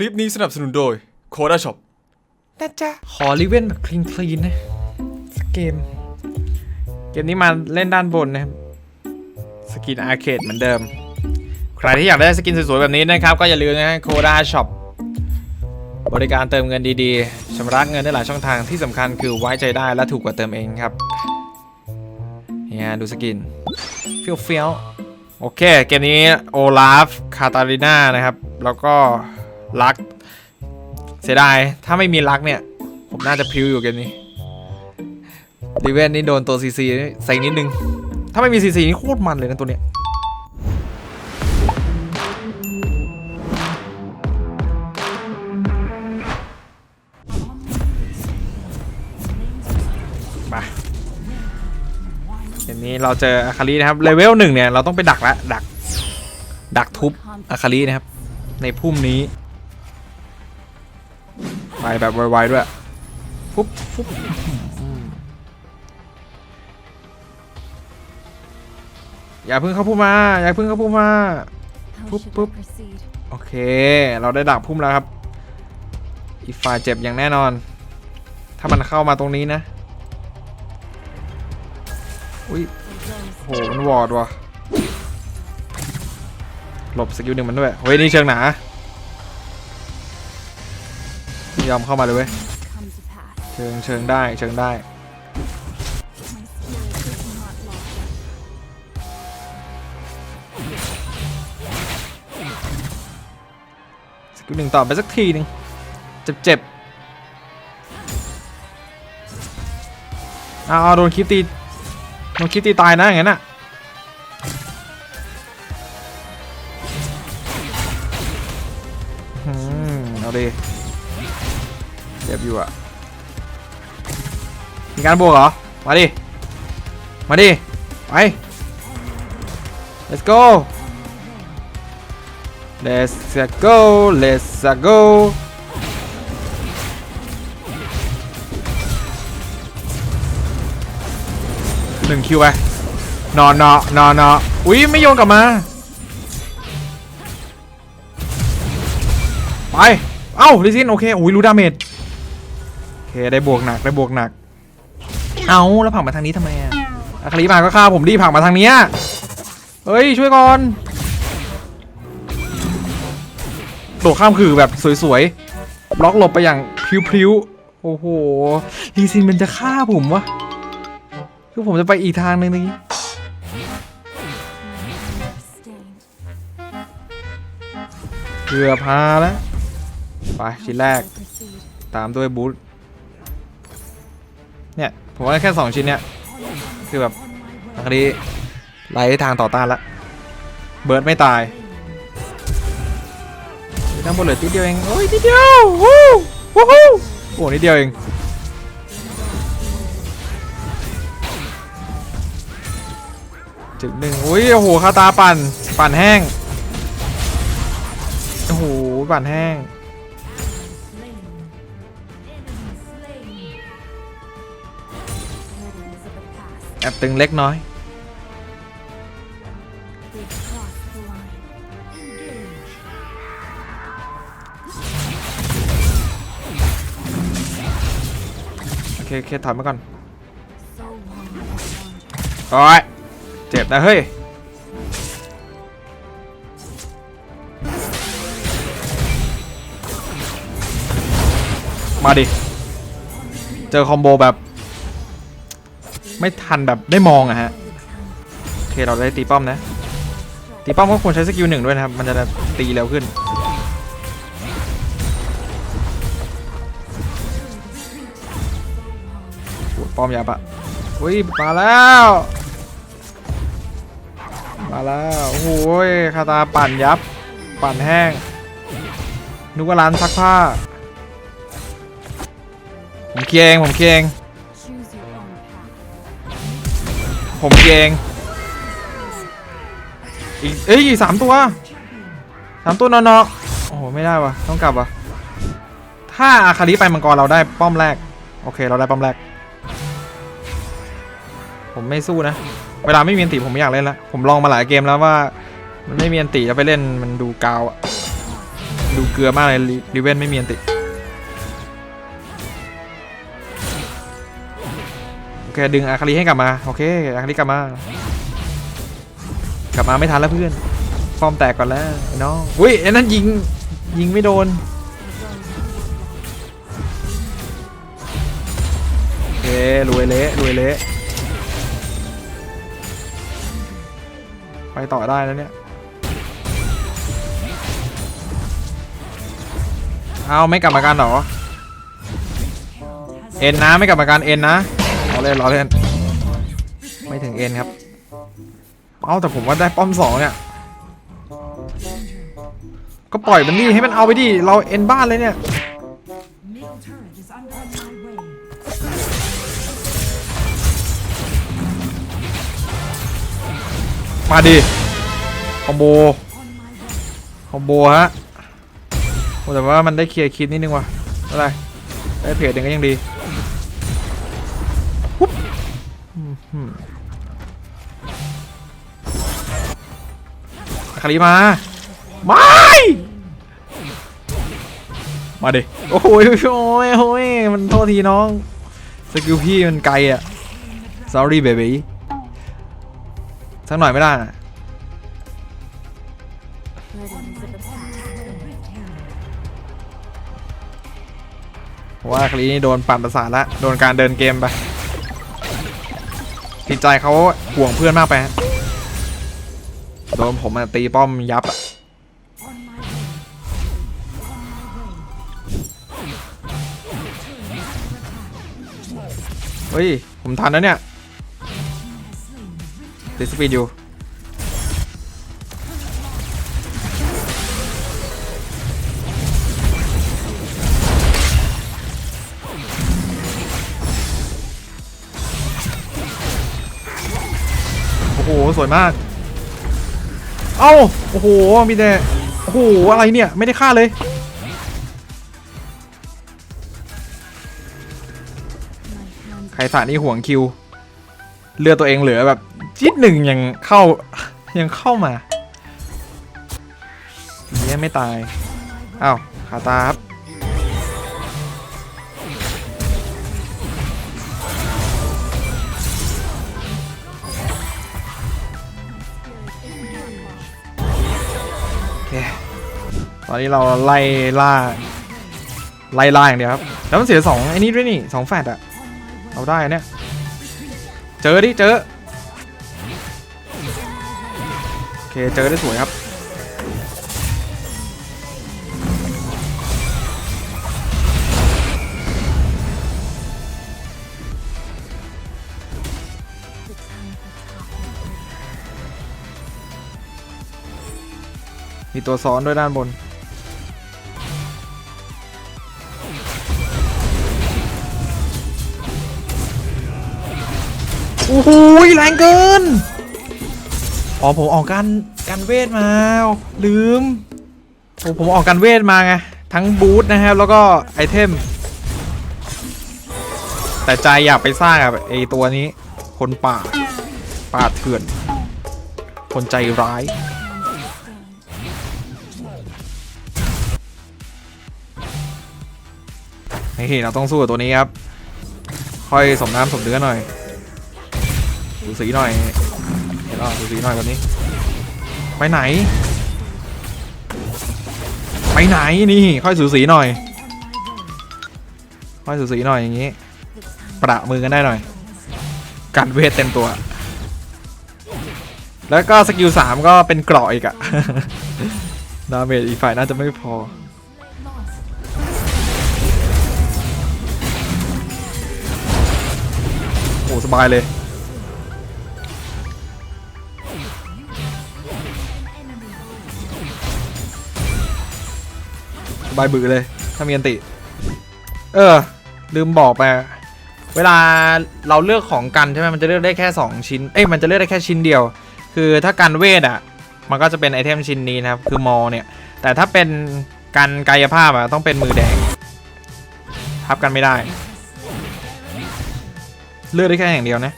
คลิปนี้สนับสนุนโดยโคด้าช็อปนะจ๊ะขอรีเวนแบบคลีนคลีนนะสักเกม เกมนี้มาเล่นด้านบนนะครับ สกินอาร์เคดเหมือนเดิม ใครที่อยากได้สกินสวยๆแบบนี้นะครับ ก็อย่าลืมนะโคด้าช็อปบริการเติมเงินดีๆชำระเงินได้หลายช่องทางที่สำคัญคือไว้ใจได้และถูกกว่าเติมเองครับเนี่ยดูสกินเฟี้ยวเฟี้ยวๆโอเค เกมนี้โอลาฟคาตาลิน่านะครับ แล้วก็ ลัก เสียดาย ถ้าไม่มีลักเนี่ย ผมน่าจะพิวอยู่เกมนี้ดีเวนนี่โดนตัวซีซีใส่นิดนึง ถ้าไม่มีซีซีนี่โคตรมันเลยนะตัวเนี้ยมาเกมนี้เราเจออาคารินะครับ เลเวลหนึ่งเนี่ย เราต้องไปดักละ ดัก ดักทุบอาคารินะครับ ในพุ่มนี้ ไปแบบไวๆด้วยฟุ๊บฟุ๊บอืมอย่าเพิ่งเข้าพุ่มมา อย่าเพิ่งเข้าพุ่มมา How Boop, should boop. I proceed? โอเค เราได้ดักพุ่มแล้วครับ อีกฝ่ายเจ็บอย่างแน่นอน ถ้ามันเข้ามาตรงนี้นะ อุ้ยโห มันวอร์ดว่ะ หลบสกิลหนึ่งมันด้วย เฮ้ย นี่เชิงหนา ยอมเข้ามาเลยเว้ยเชิงเชิงได้เชิงได้สกิลหนึ่งต่อไปสักทีหนึ่งเจ็บเจ็บเอาเอาโดนคลิปตีโดนคลิปตีตายนะอย่างนั้นอะเอาดิ เจ็บอยู่อะมีการบวกเหรอ มาดิ มาดิ ไป let's go let's go let's go หนึ่งคิวไปนอนนอนอนออุ้ยไม่โยนกลับมา ไป เอ้าลิซินโอเคอุ้ยรู้ดาเมจ เคได้บวกหนักได้บวกหนัก เอาแล้วผลักมาทางนี้ทำไมอะอาคาริมาก็ฆ่าผมดิผลักมาทางเนี้ยเฮ้ยช่วยก่อนโดดข้ามคือแบบสวยๆล็อกหลบไปอย่างพริ้วๆโอ้โหลีซินมันจะฆ่าผมวะคือผมจะไปอีกทางหนึ่งนี้ Stained. เกือบพาแล้วไปชิ้นแรก I proceed. ตามด้วยบูท เนี่ยผมว่าแค่สองชิ้นเนี่ยคือแบบอาคดีไล่ทางต่อต้านละเบิร์ดไม่ตายทั้งบนเหลือทีเดียวเองโอ้ยทีเดียววู้วู้ฮู้โอ้นิดเดียวเองจุดหนึ่งอุ้ยโอ้โหคาตาปั่น ปั่นแห้งโอ้โหปั่นแห้ง ตึงเล็กน้อย โอเคโอเคถอยมาก่อนโอ้ยเจ็บนะเฮ้ย มาดิ เจอคอมโบแบบ ไม่ทันแบบได้มองอะฮะโอเคเราได้ตีป้อมนะ ตีป้อมก็ควรใช้สกิลหนึ่งด้วยนะครับ มันจะตีเร็วขึ้น ป้อมยับะอุ้ยมาแล้ว มาแล้วโอ้โหยคาตาปั่นยับ ปั่นแห้งนึกว่าร้านซักผ้า ผมเคียงผมเคียง ผมเคลียร์เองอีกเอ้ยสามตัวสามตัวนอนๆโอ้โหไม่ได้วะต้องกลับวะถ้าอาคาริไปมังกรเราได้ป้อมแรก โอเคเราได้ป้อมแรก ผมไม่สู้นะ เวลาไม่มีอันติผมไม่อยากเล่นละผมลองมาหลายเกมแล้วว่า มันไม่มีอันติแล้วไปเล่นมันดูกาวอะดูเกลือมากเลยลิลิเวนไม่มีอันติ คดึงอาคารีให้กลับมาโอเคอาคารีกลับมากลับมาไม่ทันแล้วเพื่อนฟอร์มแตกก่อนแล้วน้องอุ้ยไอ้นั่นยิงยิงไม่โดนโอเครวยเละรวยเละไปต่อได้แล้วเนี่ยเอาไม่กลับมากันหรอเอ็นนะไม่กลับมาการเอ็นนะ อเล่นรอเล่น ไม่ถึงเอ็นครับ เอาแต่ผมว่าได้ป้อมสองเนี่ย ก็ปล่อยมันดิให้มันเอาไปดิ เราเอ็นบ้านเลยเนี่ย มาดิ คอมโบ คอมโบฮะแต่ว่ามันได้เคลียร์คิดนิดนึงว่ะอะไร ได้เพจหนึ่งก็ยังดี คาริมา ไม่ มาดิ โอ้โหโอ้ยโอ้ยโอ้ยมันโทษทีน้อง สกิลพี่มันไกลอะ sorry baby สักหน่อยไม่ได้นะว่าคลีนี่โดนปั่นประสาทล้วโดนการเดินเกมไป จิตใจเขาห่วงเพื่อนมากไปโดนผมมาตีป้อมยับอะเฮ้ย ผมทันแล้วเนี่ยติดสปีดอยู่ โอ้โห สวยมาก เอ้า โอ้โห มีแต่ โอ้โห อะไรเนี่ย ไม่ได้ฆ่าเลย ใครสานี่ห่วงคิว เลือดตัวเองเหลือแบบจิดหนึ่งยังเข้า ยังเข้ามาเนี่ยไม่ตาย อ้าว ขาตาครับ ตอนนี้เราไล่ล่าไล่ล่าอย่างเดียวครับแล้วมันเสียสองไอ้นี่ด้วยนี่สองแฟดอะเอาได้เนี่ยเจอดิเจอโอเคเจอได้สวยครับมีตัวซ้อนด้วยด้านบน โอ้โหแรงเกิน อ๋อผมออกการการเวทมา ลืมผมผมออกการเวทมาไง ทั้งบูทนะครับ แล้วก็ไอเทม แต่ใจอยากไปสร้างกับไอตัวนี้ คนป่า ป่าเถื่อน คนใจร้ายนี่เราต้องสู้กับตัวนี้ครับ ค่อยสมน้ำสมเนื้อหน่อยูสีหน่อยเห็นแล้วดูสีหน่อยแบบนี้ ไปไหน ไปไหนนี่ ค่อยสูสีหน่อย ค่อยสูสีหน่อยอย่างนี้ ประมือกันได้หน่อย กันเวทเต็มตัว แล้วก็สกิลสามก็เป็นเกราะอีกอะดาเมจอีกฝ่ายน่าจะไม่พอโอ้สบายเลย บายบือเลยถ้ามีอันติ เออ ลืมบอกไป เวลาเราเลือกของกันใช่ไหมมันจะเลือกได้แค่ 2 ชิ้น เอ้ยมันจะเลือกได้แค่ชิ้นเดียว คือถ้ากันเวทอะ มันก็จะเป็นไอเทมชิ้นนี้นะครับ คือมอเนี่ย แต่ถ้าเป็นกันกายภาพอะต้องเป็นมือแดง ทับกันไม่ได้ เลือกได้แค่อย่างเดียวนะ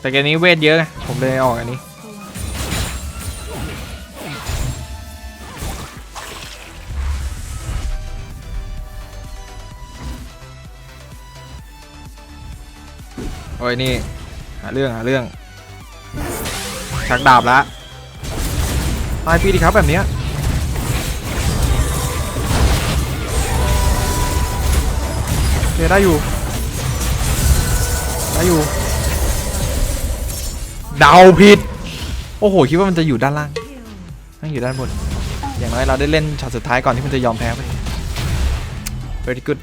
แต่เกมนี้เวทเยอะไงผมเลยออกอันนี้ อ้ยนี่หาเรื่องหาเรื่องชักดาบละตายปีดีครับแบบเนี้ยเคได้อยู่ได้อยู่เดาผิด โอ้โห คิดว่ามันจะอยู่ด้านล่างนั่งอยู่ด้านบน อย่างน้อยเราได้เล่นช็อตสุดท้ายก่อนที่มันจะยอมแพ้ไป very good